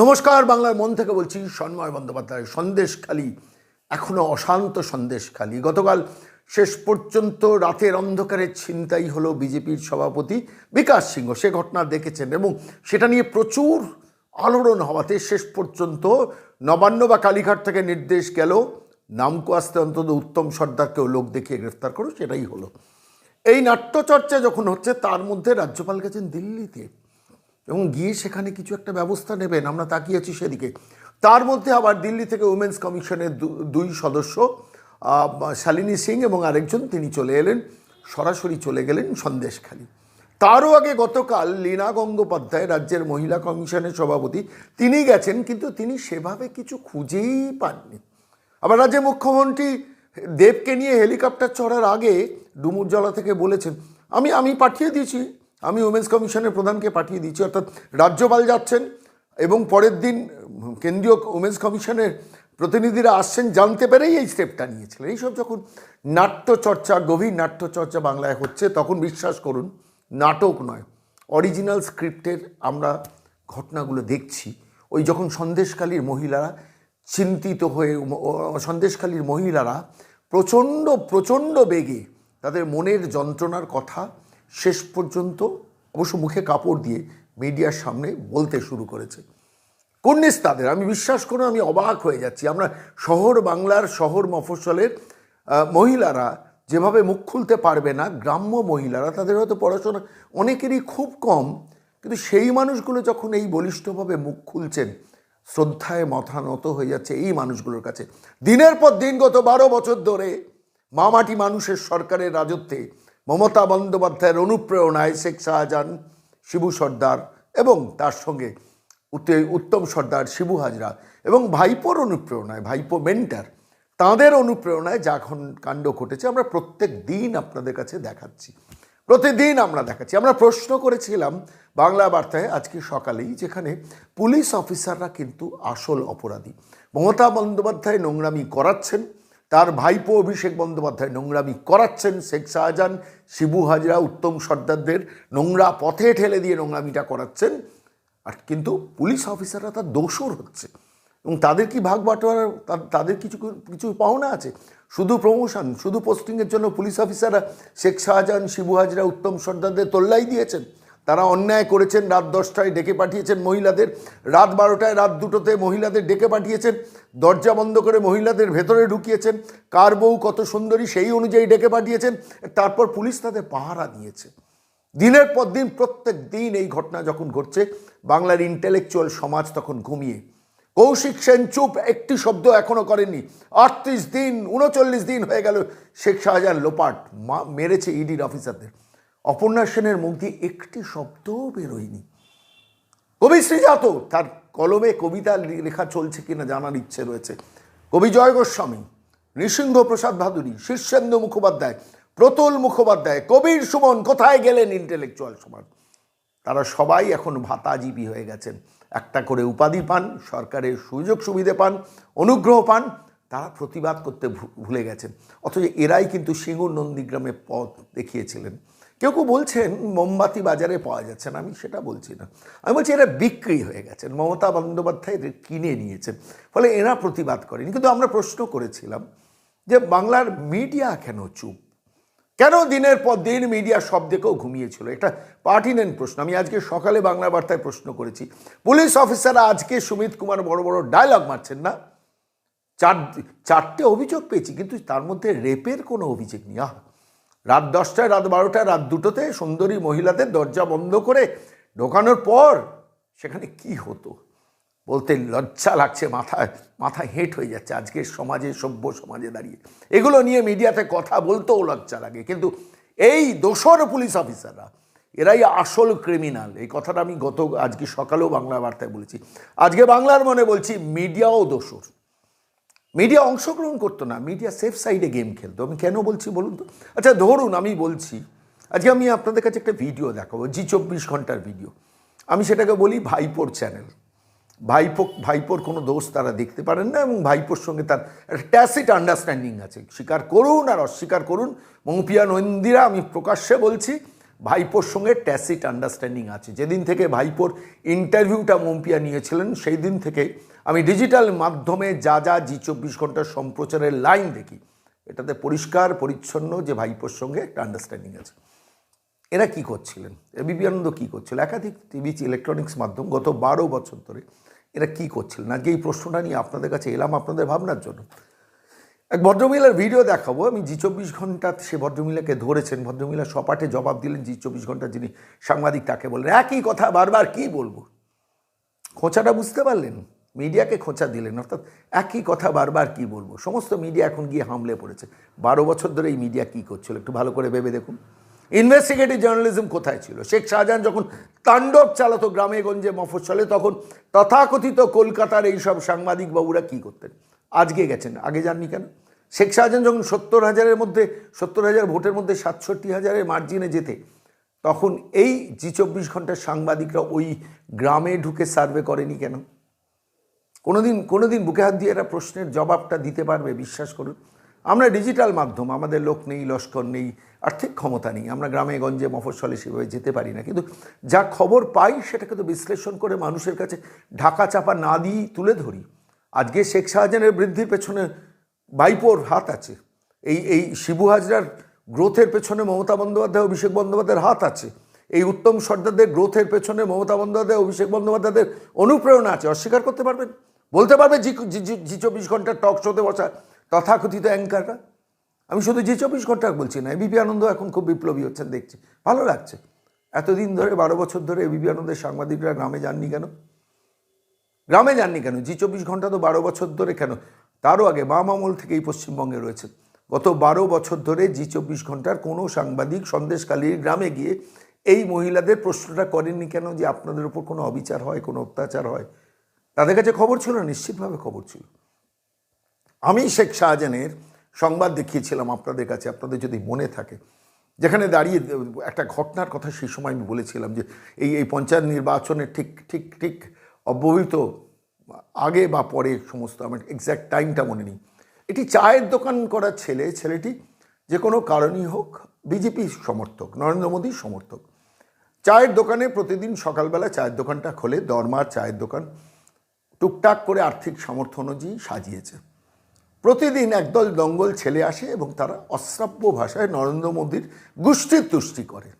নমস্কার, বাংলার মন থেকে বলছি সন্ময় বন্দ্যোপাধ্যায়, সন্দেশখালী, এখনও অশান্ত সন্দেশখালী। গতকাল শেষ পর্যন্ত রাতের অন্ধকারে ছিনতাই হলো বিজেপির সভাপতি বিকাশ সিংহ। সে ঘটনা দেখেছেন এবং সেটা নিয়ে প্রচুর আলোড়ন হওয়াতে শেষ পর্যন্ত নবান্ন বা কালীঘাট থেকে নির্দেশ গেল, নামকো আসতে অন্তত উত্তম সর্দারকেও লোক দেখিয়ে গ্রেফতার করো, সেটাই হলো। এই নাট্যচর্চা যখন হচ্ছে, তার মধ্যে রাজ্যপাল গেছেন দিল্লিতে। এবং গিয়ে সেখানে কিছু একটা ব্যবস্থা নেবেন, আমরা তাকিয়েছি সেদিকে। তার মধ্যে আবার দিল্লি থেকে উমেন্স কমিশনের দুই সদস্য শালিনী সিং এবং আরেকজন, তিনি চলে এলেন, সরাসরি চলে গেলেন সন্দেশখালী। তারও আগে গতকাল লীনা গঙ্গোপাধ্যায়, রাজ্যের মহিলা কমিশনের সভাপতি, তিনি গেছেন, কিন্তু তিনি সেভাবে কিছু খুঁজেই পাননি। আবার রাজ্যের মুখ্যমন্ত্রী দেবকে নিয়ে হেলিকপ্টার চড়ার আগে ডুমুরজলা থেকে বলেছেন, আমি আমি পাঠিয়ে দিয়েছি আমি উমেন্স কমিশনের প্রধানকে পাঠিয়ে দিয়েছি, অর্থাৎ রাজ্যপাল যাচ্ছেন এবং পরের দিন কেন্দ্রীয় উমেন্স কমিশনের প্রতিনিধিরা আসছেন, জানতে পেরেই এই স্টেপটা নিয়েছিলেন। এইসব যখন নাট্যচর্চা, গভীর নাট্যচর্চা বাংলায় হচ্ছে, তখন বিশ্বাস করুন, নাটক নয় অরিজিনাল স্ক্রিপ্টের আমরা ঘটনাগুলো দেখছি। ওই যখন সন্দেশকালীর মহিলারা চিন্তিত হয়ে সন্দেশকালীর মহিলারা প্রচণ্ড প্রচণ্ড বেগে তাদের মনের যন্ত্রণার কথা শেষ পর্যন্ত অবশ্য মুখে কাপড় দিয়ে মিডিয়ার সামনে বলতে শুরু করেছে। কুন্নিস তাদের? আমি বিশ্বাস করুন আমি অবাক হয়ে যাচ্ছি। আমরা শহর বাংলার শহর মফস্বলের মহিলারা যেভাবে মুখ খুলতে পারবে না, গ্রাম্য মহিলারা, তাদের হয়তো পড়াশোনা অনেকেরই খুব কম, কিন্তু সেই মানুষগুলো যখন এই বলিষ্ঠভাবে মুখ খুলছেন, শ্রদ্ধায় মাথা নত হয়ে যাচ্ছে এই মানুষগুলোর কাছে। দিনের পর দিন গত বারো বছর ধরে মামাটি মানুষের সরকারের রাজত্বে মমতা বন্দ্যোপাধ্যায়ের অনুপ্রেরণায় শেখ শাহজাহান, শিবু সর্দার এবং তার সঙ্গে উত্তে- উত্তম সর্দার শিবু হাজরা এবং ভাইপোর অনুপ্রেরণায়, ভাইপো মেন্টার, তাঁদের অনুপ্রেরণায় যা কাণ্ড ঘটেছে, আমরা প্রত্যেক দিন আপনাদের কাছে দেখাচ্ছি। প্রতিদিন আমরা দেখাচ্ছি। আমরা প্রশ্ন করেছিলাম বাংলা বার্তায় আজকে সকালেই, যেখানে পুলিশ অফিসাররা কিন্তু আসল অপরাধী। মমতা বন্দ্যোপাধ্যায় নোংরামি করাচ্ছেন তার ভাইপো অভিষেক বন্দ্যোপাধ্যায় নোংরামি করাচ্ছেন শেখ শাহজাহান, শিবু হাজরা, উত্তম সর্দারদের নোংরা পথে ঠেলে দিয়ে নোংরামিটা করাচ্ছেন। আর কিন্তু পুলিশ অফিসাররা তার দোষর হচ্ছে। এবং তাদের কি ভাগ বাটোয়ারা তাদের কিছু কিছু পাওনা আছে? শুধু প্রমোশন শুধু পোস্টিংয়ের জন্য পুলিশ অফিসাররা শেখ শাহজাহান, শিবু হাজরা, উত্তম সর্দারদের তোল্লাই দিয়েছেন? তারা অন্যায় করেছেন, রাত দশটায় ডেকে পাঠিয়েছেন মহিলাদের, রাত বারোটায়, রাত দুটোতে মহিলাদের ডেকে পাঠিয়েছেন, দরজা বন্ধ করে মহিলাদের ভেতরে ঢুকিয়েছেন, কার বউ কত সুন্দরী সেই অনুযায়ী ডেকে পাঠিয়েছেন, তারপর পুলিশ তাদের পাহারা দিয়েছে। দিনের পর দিন, প্রত্যেক দিন এই ঘটনা যখন ঘটছে, বাংলার ইন্টেলেকচুয়াল সমাজ তখন ঘুমিয়ে। কৌশিক সেন চুপ, একটি শব্দ এখনও করেননি। আটত্রিশ দিন, উনচল্লিশ দিন হয়ে গেল, শেখ শাহজাহান লোপাট মা, মেরেছে ইডির অফিসারদের অপর্ণা সেনের মুখ দিয়ে একটি শব্দও বেরোয়নি। কবি শ্রীজাত, তার কলমে কবিতা লেখা চলছে কিনা জানার ইচ্ছে রয়েছে। কবি জয় গোস্বামী, নৃসিংহ প্রসাদ ভাদুরী, শীর্ষেন্দু মুখোপাধ্যায়, প্রতুল মুখোপাধ্যায়, কবির সুমন, কোথায় গেলেন ইন্টেলেকচুয়াল সমাজ? তারা সবাই এখন ভাতাজীবী হয়ে গেছেন। একটা করে উপাধি পান, সরকারের সুযোগ সুবিধে পান, অনুগ্রহ পান, তারা প্রতিবাদ করতে ভুলে গেছেন। অথচ এরাই কিন্তু সিঙ্গুর নন্দীগ্রামে পথ দেখিয়েছিলেন। কেউ কেউ বলছেন, মোমবাতি বাজারে পাওয়া যাচ্ছে না। আমি সেটা বলছি না। আমি বলছি, এরা বিক্রি হয়ে গেছেন। মমতা বন্দ্যোপাধ্যায় এদের কিনে নিয়েছেন। ফলে এরা প্রতিবাদ করেনি। কিন্তু আমরা প্রশ্ন করেছিলাম যে, বাংলার মিডিয়া কেন চুপ? কেন দিনের পর দিন মিডিয়া সব দিকেও ঘুমিয়েছিল? এটা পার্টিনেন প্রশ্ন। আমি আজকে সকালে বাংলা বার্তায় প্রশ্ন করেছি। পুলিশ অফিসাররা আজকে সুমিত কুমার বড় বড় ডায়লগ মারছেন না? চার, চারটে অভিযোগ পেয়েছি, কিন্তু তার মধ্যে রেপের কোনো অভিযোগ নেই আহ রাত দশটায়, রাত বারোটায়, রাত দুটোতে সুন্দরী মহিলাদের দরজা বন্ধ করে ঢোকানোর পর সেখানে কি হতো? বলতে লজ্জা লাগছে, মাথায় মাথা হেঁট হয়ে যাচ্ছে আজকের সমাজে, সভ্য সমাজে দাঁড়িয়ে। এগুলো নিয়ে মিডিয়াতে কথা বলতেও লজ্জা লাগে। কিন্তু এই দোসর পুলিশ অফিসাররা, এরাই আসল ক্রিমিনাল। এই কথাটা আমি গত, আজকে সকালেও বাংলা বার্তায় বলেছি। আজকে বাংলার মনে বলছি, মিডিয়াও দোসর মিডিয়া অংশগ্রহণ করতো না মিডিয়া সেফ সাইডে গেম খেলতো। আমি কেন বলছি বলুন তো? আচ্ছা ধরুন আমি বলছি, আজকে আমি আপনাদের কাছে একটা ভিডিও দেখাবো, জি চব্বিশ ঘণ্টার ভিডিও আমি সেটাকে বলি ভাইপোর চ্যানেল ভাইপো, ভাইপোর কোনো দোষ তারা দেখতে পারেন না এবং ভাইপোর সঙ্গে তার একটা ট্যাসিট আন্ডারস্ট্যান্ডিং আছে। স্বীকার করুন আর অস্বীকার করুন। মৌপিয়া নন্দিরা, আমি প্রকাশ্যে বলছি ভাইপোর সঙ্গে ট্যাসিট আন্ডারস্ট্যান্ডিং আছে। যেদিন থেকে ভাইপোর ইন্টারভিউটা মম্পিয়া নিয়েছিলেন সেই দিন থেকে আমি ডিজিটাল মাধ্যমে যা যা জি চব্বিশ ঘণ্টার সম্প্রচারের লাইন দেখি, এটাতে পরিষ্কার, পরিচ্ছন্ন যে ভাইপোর সঙ্গে একটা আন্ডারস্ট্যান্ডিং আছে। এরা কি করছিলেন? এবিপি আনন্দ কী করছিল? একাধিক টিভি ইলেকট্রনিক্স মাধ্যম গত বারো বছর ধরে এরা কি করছিলেন? আজকে এই প্রশ্নটা নিয়ে আপনাদের কাছে এলাম আপনাদের ভাবনার জন্য। এক ভদ্রমহিলার ভিডিও দেখাবো। আমি জি চব্বিশ ঘণ্টা সে ভদ্রমহিলাকে ধরেছেন। ভদ্রমহিলা সপাটে জবাব দিলেন জি চব্বিশ ঘণ্টা যিনি সাংবাদিক তাকে বললেন, একই কথা, বারবার কি বলব? খোঁচাটা বুঝতে পারলেন? মিডিয়াকে খোঁচা দিলেন, অর্থাৎ একই কথা, বারবার কি বলব? সমস্ত মিডিয়া এখন গিয়ে হামলে পড়েছে। বারো বছর ধরে এই মিডিয়া কী করছিল? একটু ভালো করে ভেবে দেখুন। ইনভেস্টিগেটিভ জার্নালিজম কোথায় ছিল? শেখ শাহজাহান যখন তাণ্ডব চালাতো গ্রামে গঞ্জে মফস্বলে, তখন তথাকথিত কলকাতার এইসব সাংবাদিক বাবুরা কী করতেন? আজকে গেছেন, আগে যাননি কেন? শেখ শাহজাহান যখন সত্তর হাজারের মধ্যে, সত্তর হাজার ভোটের মধ্যে সাতষট্টি হাজারের মার্জিনে যেতে, তখন এই জি চব্বিশ ঘণ্টার সাংবাদিকরা ওই গ্রামে ঢুকে সার্ভে করেনি কেন? কোনোদিন কোনোদিন বুকে হাত দিয়ে এরা প্রশ্নের জবাবটা দিতে পারবে, বিশ্বাস করুন। আমরা ডিজিটাল মাধ্যম, আমাদের লোক নেই, লস্কর নেই, আর্থিক ক্ষমতা নেই, আমরা গ্রামে, গঞ্জে, মফস্বলে সেভাবে যেতে পারি না। কিন্তু যা খবর পাই, সেটাকে তো বিশ্লেষণ করে মানুষের কাছে ঢাকা চাপা না দিয়েই তুলে ধরি। আজকে শেখ শাহজাহানের বৃদ্ধির পেছনে বাইপোর হাত আছে। এই এই শিবু হাজরার গ্রোথের পেছনে মমতা বন্দ্যোপাধ্যায় অভিষেক বন্দ্যোপাধ্যায়ের হাত আছে। এই উত্তম সর্দারদের গ্রোথের পেছনে মমতা বন্দ্যোপাধ্যায় অভিষেক বন্দ্যোপাধ্যায়দের অনুপ্রেরণা আছে। অস্বীকার করতে পারবেন বলতে পারবে জি, জি- চব্বিশ ঘণ্টার টক শোতে বসা তথাকথিত অ্যাঙ্কাররা আমি শুধু জি চব্বিশ ঘণ্টা বলছি না এবিপি আনন্দ এখন খুব বিপ্লবী হচ্ছেন, দেখছি। ভালো লাগছে। এতদিন ধরে, বারো বছর ধরে এবিপি আনন্দের সাংবাদিকরা গ্রামে যাননি কেন? গ্রামে যাননি কেন? জি চব্বিশ ঘণ্টা তো বারো বছর ধরে কেন? তারও আগে বাম আমল থেকেই পশ্চিমবঙ্গে রয়েছে। গত বারো বছর ধরে জি চব্বিশ ঘণ্টার কোনো সাংবাদিক সন্দেশকালীর গ্রামে গিয়ে এই মহিলাদের প্রশ্নটা করেননি কেন যে আপনাদের উপর কোনো অবিচার হয়, কোনো অত্যাচার হয়? তাদের কাছে খবর ছিল নিশ্চিতভাবে খবর ছিল। আমি শেখ শাহজাহানের সংবাদ দেখিয়েছিলাম আপনাদের কাছে, আপনাদের যদি মনে থাকে। যেখানে দাঁড়িয়ে একটা ঘটনার কথা সেই সময় আমি বলেছিলাম যে এই এই পঞ্চায়েত নির্বাচনের ঠিক ঠিক ঠিক অব্যবহিত আগে বা পরে সমস্ত আমার এক্স্যাক্ট টাইমটা মনে নেই। এটি চায়ের দোকান করা ছেলে, ছেলেটি যে কোনো কারণই হোক বিজেপি সমর্থক, নরেন্দ্র মোদীর সমর্থক। চায়ের দোকানে প্রতিদিন সকালবেলা চায়ের দোকানটা খোলে দরমার চায়ের দোকান, টুকটাক করে আর্থিক সামর্থ্য অনুযায়ী সাজিয়েছে। প্রতিদিন একদল দঙ্গল ছেলে আসে এবং তারা অশ্রাব্য ভাষায় নরেন্দ্র মোদীর গোষ্ঠীর তুষ্টি করে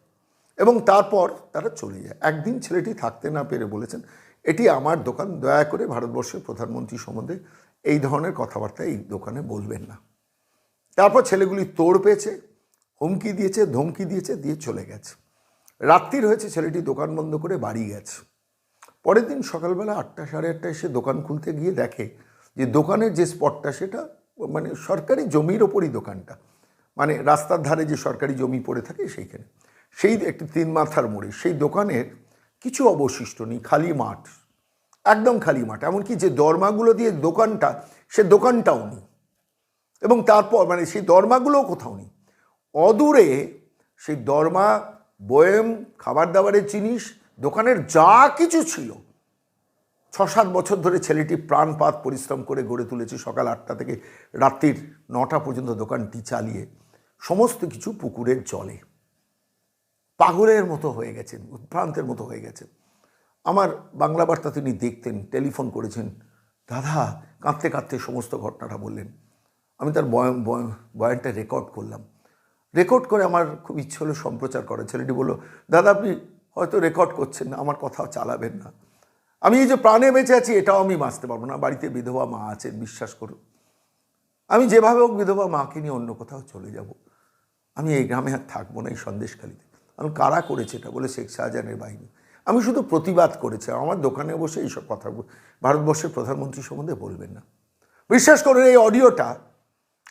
এবং তারপর তারা চলে যায়। একদিন ছেলেটি থাকতে না পেরে বলেছেন এটি আমার দোকান, দয়া করে ভারতবর্ষের প্রধানমন্ত্রী সম্বন্ধে এই ধরনের কথাবার্তা এই দোকানে বলবেন না। তারপর ছেলেগুলি তোড় পেয়েছে, হুমকি দিয়েছে, ধমকি দিয়েছে, দিয়ে চলে গেছে। রাত্রির হয়েছে, ছেলেটি দোকান বন্ধ করে বাড়ি গেছে। পরের দিন সকালবেলা আটটা সাড়ে আটটায় এসে দোকান খুলতে গিয়ে দেখে যে দোকানের যে স্পটটা, সেটা মানে সরকারি জমির ওপরই দোকানটা। মানে রাস্তার ধারে যে সরকারি জমি পড়ে থাকে সেইখানে। সেই একটি তিন মাথার মোড়ে। সেই দোকানের কিছু অবশিষ্ট নেই, খালি মাঠ, একদম খালি মাঠ। এমনকি যে দরমাগুলো দিয়ে দোকানটা, সে দোকানটাও নেই। এবং তারপর মানে সেই দরমাগুলোও কোথাও নেই। অদূরে সেই দরমা, বয়েম খাবার দাবারের জিনিস, দোকানের যা কিছু ছিল ছ সাত বছর ধরে ছেলেটি প্রাণপাত পরিশ্রম করে গড়ে তুলেছে সকাল আটটা থেকে রাত্রির নটা পর্যন্ত দোকানটি চালিয়ে, সমস্ত কিছু পুকুরের জলে। পাগলের মতো হয়ে গেছেন, উৎভ্রান্তের মতো হয়ে গেছেন। আমার বাংলা বার্তা তিনি দেখতেন, টেলিফোন করেছেন। দাদা, কাঁদতে কাঁদতে সমস্ত ঘটনাটা বললেন। আমি তার বয়ান- বয়ানটা রেকর্ড করলাম। রেকর্ড করে আমার খুব ইচ্ছে হলো সম্প্রচার করা ছেলেটি বলল, দাদা, আপনি হয়তো রেকর্ড করছেন না, আমার কথা চালাবেন না। আমি এই যে প্রাণে বেঁচে আছি, এটাও আমি বাঁচতে পারব না। বাড়িতে বিধবা মা আছেন, বিশ্বাস করুন। আমি যেভাবে হোক বিধবা মাকে নিয়ে অন্য কোথাও চলে যাব। আমি এই গ্রামে আর থাকব না, এই সন্দেশখালিতে। আমি কারা করেছে এটা বলে শেখ শাহজাহানের বাহিনী? আমি শুধু প্রতিবাদ করেছি, আমার দোকানে বসে এইসব কথা ভারতবর্ষের প্রধানমন্ত্রী সম্বন্ধে বলবেন না। বিশ্বাস করুন, এই অডিওটা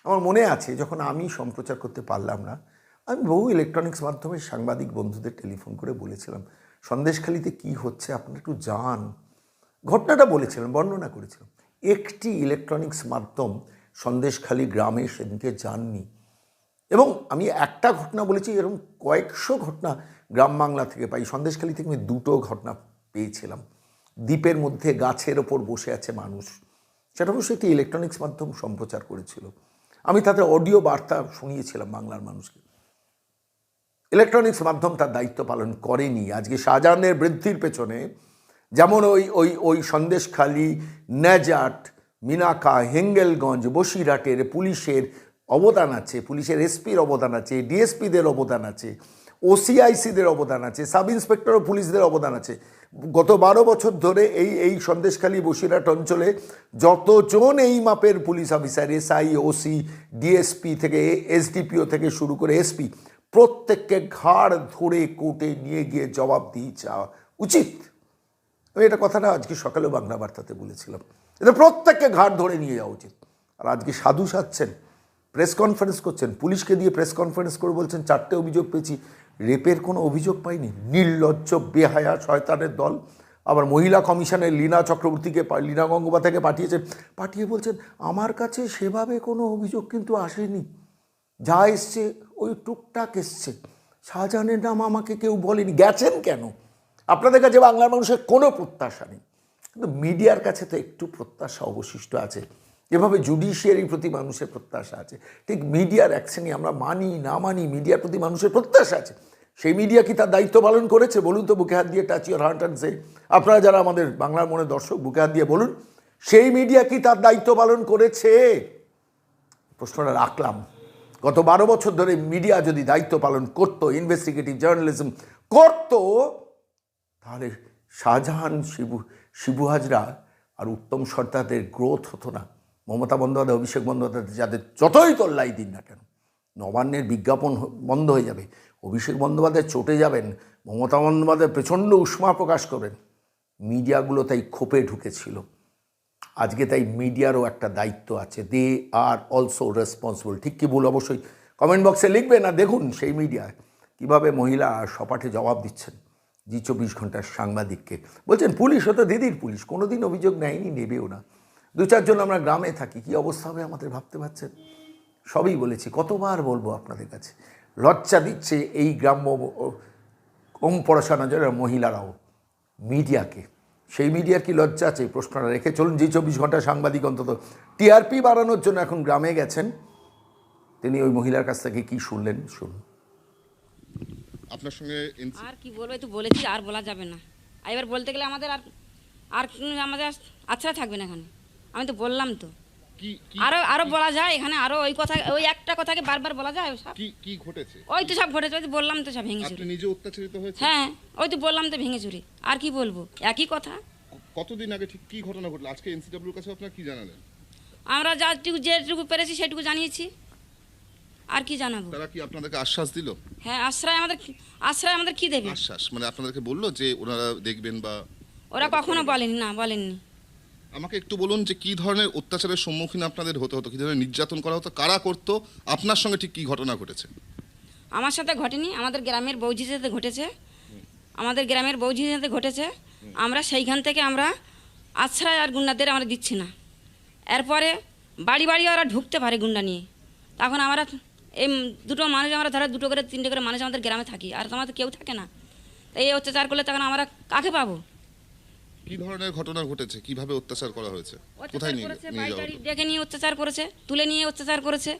আমার মনে আছে, যখন আমি সম্প্রচার করতে পারলাম না, আমি বহু ইলেকট্রনিক্স মাধ্যমে সাংবাদিক বন্ধুদের টেলিফোন করে বলেছিলাম, সন্দেশখালিতে কি হচ্ছে আপনারা একটু যান। ঘটনাটা বলেছিলাম, বর্ণনা করেছিলাম। একটি ইলেকট্রনিক্স মাধ্যম সন্দেশখালি গ্রামে সেদিনকে যাননি। এবং আমি একটা ঘটনা বলেছি, এরকম কয়েকশো ঘটনা গ্রাম বাংলা থেকে পাই। সন্দেশখালি থেকে আমি দুটো ঘটনা পেয়েছিলাম। দ্বীপের মধ্যে গাছের ওপর বসে আছে মানুষ। সেটা অবশ্যই একটি ইলেকট্রনিক্স মাধ্যম সম্প্রচার করেছিল। আমি তাতে অডিও বার্তা শুনিয়েছিলাম বাংলার মানুষকে। ইলেকট্রনিক্স মাধ্যম তার দায়িত্ব পালন করেনি। আজকে শাহজাহানের বৃদ্ধির পেছনে যেমন ওই ওই ওই সন্দেশখালী, নেজাট, মিনাকা, হেঙ্গেলগঞ্জ, বসিরহাটের পুলিশের অবদান আছে, পুলিশের এসপির অবদান আছে, ডিএসপিদের অবদান আছে, ওসিআইসিদের অবদান আছে, সাব ইন্সপেক্টর ও পুলিশদের অবদান আছে। গত বারো বছর ধরে এই এই সন্দেশখালী বসিরহাট অঞ্চলে যতজন এই মাপের police officer, SI, OC, DSP থেকে, এসডিপিও থেকে শুরু করে এসপি, প্রত্যেককে ঘাড় ধরে কোর্টে নিয়ে গিয়ে জবাব দিয়ে চাওয়া উচিত। আমি এটা কথাটা আজকে সকালে বাংলা বার্তাতে বলেছিলাম। এটা প্রত্যেককে ঘাড় ধরে নিয়ে যাওয়া উচিত। আর আজকে সাধু সাচ্ছেন প্রেস কনফারেন্স করছেন, পুলিশকে দিয়ে প্রেস কনফারেন্স করে বলছেন, চারটে অভিযোগ পেয়েছি। রেপের কোনো অভিযোগ পাইনি। নির্লজ্জ, বেহায়া শয়তানের দল। আবার মহিলা কমিশনের লীনা চক্রবর্তীকে লীনা গঙ্গোপাধ্যায়কে পাঠিয়েছেন পাঠিয়ে বলছেন, আমার কাছে সেভাবে কোনো অভিযোগ কিন্তু আসেনি। যা এসছে, ওই টুকটাক এসছে। শাহজাহানের নাম আমাকে কেউ বলেনি। গেছেন কেন? আপনাদের কাছে বাংলার মানুষের কোনো প্রত্যাশা নেই। কিন্তু মিডিয়ার কাছে তো একটু প্রত্যাশা অবশিষ্ট আছে। এভাবে জুডিশিয়ারির প্রতি মানুষের প্রত্যাশা আছে। ঠিক মিডিয়ার অ্যাকশনই আমরা মানি, না মানি মিডিয়ার প্রতি মানুষের প্রত্যাশা আছে। সেই মিডিয়া কি তার দায়িত্ব পালন করেছে? বলুন তো, বুকে হাত দিয়ে touch your heart and say আপনারা যারা আমাদের বাংলার মনে দর্শক, বুকে হাত দিয়ে বলুন, সেই মিডিয়া কি তার দায়িত্ব পালন করেছে? প্রশ্নটা রাখলাম। গত বারো বছর ধরে মিডিয়া যদি দায়িত্ব পালন করতো ইনভেস্টিগেটিভ জার্নালিজম করতো, তাহলে শাহজাহান, শিবু শিবু হাজরা আর উত্তম সর্দারদের গ্রোথ হতো না। মমতা বন্দ্যোপাধ্যায়, অভিষেক বন্দ্যোপাধ্যায় যাদের যতই তোল্লাই দিন না কেন, নবান্নের বিজ্ঞাপন বন্ধ হয়ে যাবে। অভিষেক বন্দ্যোপাধ্যায় চটে যাবেন, মমতা বন্দ্যোপাধ্যায় প্রচণ্ড উষ্মা প্রকাশ করবেন। মিডিয়াগুলো তাই খোপে ঢুকেছিল। আজকে তাই মিডিয়ারও একটা দায়িত্ব আছে। They are also responsible. ঠিক কি ভুল অবশ্যই কমেন্ট বক্সে লিখবেন আর দেখুন সেই মিডিয়া কীভাবে মহিলা সপাঠে জবাব দিচ্ছেন জি চব্বিশ ঘণ্টার সাংবাদিককে। বলছেন, পুলিশ হতো দিদির পুলিশ। কোনোদিন অভিযোগ নেয়নি, নেবেও না। দু চারজন আমরা গ্রামে থাকি কি অবস্থা হবে আমাদের ভাবতে পারছেন? সবই বলেছি কতবার বলব আপনাদের কাছে লজ্জা দিচ্ছে এই গ্রাম্য ও- কম পড়াশোনা যারা মহিলারাও মিডিয়াকে। সেই মিডিয়ার কি লজ্জা আছে? এই প্রশ্নটা রেখে চলুন যে চব্বিশ ঘণ্টা সাংবাদিক অন্তত। টিআরপি বাড়ানোর জন্য এখন গ্রামে গেছেন তিনি ওই মহিলার কাছ থেকে কি শুনলেন? শুনুন। আপনার সঙ্গে আর কি বলব তো বলেছি আর বলা যাবে না। এবার বলতে গেলে আমাদের আর আর আমাদের আচ্ছা থাকবে না এখানে। আমি তো বললাম তো। আরও আরও বলা যায় এখানে আরও ওই কথা ওই একটা কথাকে বারবার বলা যায় সব। কি কি ঘটেছে? ওই তো সব ঘটেছে ওই তো বললাম তো সব ভেঙে চুরি আপনি নিজে অত্যাচারিত হয়েছে হ্যাঁ ওই তো বললাম তো ভেঙে চুরি আর কি বলব? একই কথা। কতদিন আগে ঠিক কি ঘটনা ঘটলো? আজকে এনসিডব্লিউর কাছে আপনার কি জানালেন? আমরা যাটুকু যেটুকু পেরেছি সেটুকু জানিয়েছি। আর কি জানাব? তারা কি আপনাদেরকে আশ্বাস দিল? হ্যাঁ আশ্রয় আমাদের আশ্রয় আমাদের কি দেবে? আশ্বাস মানে আপনাদেরকে বলল যে ওনারা দেখবেন বা ওরা কখনো বলেনি না বলেননি। আমাকে একটু বলুন যে কি ধরনের অত্যাচারের সম্মুখীন আপনাদের হতে হতো? কি ধরনের নির্যাতন করা হতো? কারা করতো? আপনার সঙ্গে ঠিক কি ঘটনা ঘটেছে? আমার সাথে ঘটেনি, আমাদের গ্রামের বৌঝির সাথে ঘটেছে। আমাদের গ্রামের বৌঝির সাথে ঘটেছে। আমরা সেইখান থেকে আমরা আশ্রয় আর গুন্ডাদের আমরা দিচ্ছি না। এরপরে বাড়ি বাড়ি ওরা ঢুকতে পারে গুন্ডা নিয়ে। তখন আমরা এই দুটো মানুষ আমরা ধরো দুটো করে, তিনটে করে মানুষ আমাদের গ্রামে থাকি। আর তো আমাদের কেউ থাকে না। এই অত্যাচার করলে তখন আমরা কাকে পাবো? কি ধরনের ঘটনা ঘটেছে? কীভাবে অত্যাচার করা হয়েছে? কোথায় নিয়ে করেছে নিয়ে যাওয়া হতো? ডেকে নিয়ে অত্যাচার করেছে তুলে নিয়ে অত্যাচার করেছে।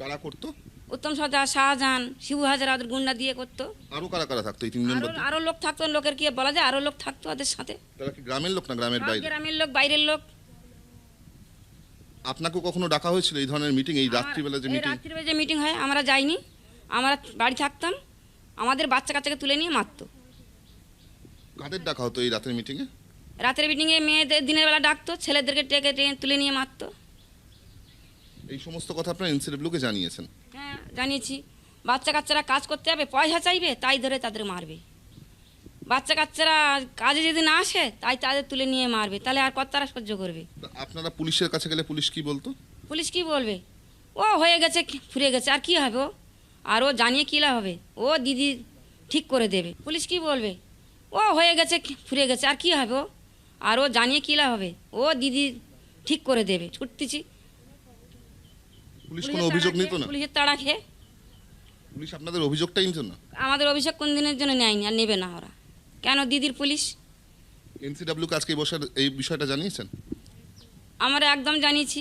কারা করতো? উত্তম সর্দার শাহজাহান শিবু হাজারা ওদের গুন্ডা দিয়ে করতো। আরও কারা কারা থাকতো এই তিনজন আরও বাদে? আরও লোক থাকতো লোকের কি বলা যায়? আরও লোক থাকতো ওদের সাথে। তারা কি গ্রামের লোক না গ্রামের বাইরে? গ্রামের লোক বাইরের লোক। আপনাকেও কখনো ডাকা হয়েছিল এই ধরনের মিটিং এই রাত্রিবেলা যে এই মিটিং রাত্রিবেলা যে মিটিং হয় আমরা যাইনি। আমরা বাড়ি থাকতাম আমাদের বাচ্চা কাচ্চাকে তুলে নিয়ে মারতো। কাদের ডাকা হতো এই রাতের মিটিংয়ে রাতের মিটিংয়ে মেয়েদের দিনের বেলা ডাকতো ছেলেদেরকে টেকে টেনে তুলে নিয়ে মারতো। এই সমস্ত কথা আপনার এনসিডব্লিউকে জানিয়েছেন? হ্যাঁ জানিয়েছি। বাচ্চা কাচ্চারা কাজ করতে যাবে পয়সা চাইবে তাই ধরে তাদের মারবে। বাচ্চা কাচ্চারা কাজে যদি না আসে তাই তাদের তুলে নিয়ে মারবে। তাহলে আর কত তারা সহ্য করবে? আপনারা পুলিশের কাছে গেলে পুলিশ কি বলতো? পুলিশ কি বলবে? ও হয়ে গেছে ফুরে গেছে আর কি হবে ও? আর ও জানিয়ে কী লাভ হবে? ও দিদি ঠিক করে দেবে। পুলিশ কি বলবে? ও হয়ে গেছে ফুরে গেছে আর কি হবে ও? আর ও জানিয়ে কী লাভ হবে? ও দিদি ঠিক করে দেবে ছুটতেছি। পুলিশ কোনো অভিযোগ নিত না? পুলিশের তাড়া খেয়ে। পুলিশ আপনাদের অভিযোগটাই নিত না? আমাদের অভিযোগ কোন দিনের জন্য নেয়নি আর নেবে না ওরা। কেন দিদির পুলিশ? এনসিডব্লিউকে আজকে বসার এই বিষয়টা জানিয়েছেন? আমরা একদম জানিয়েছি।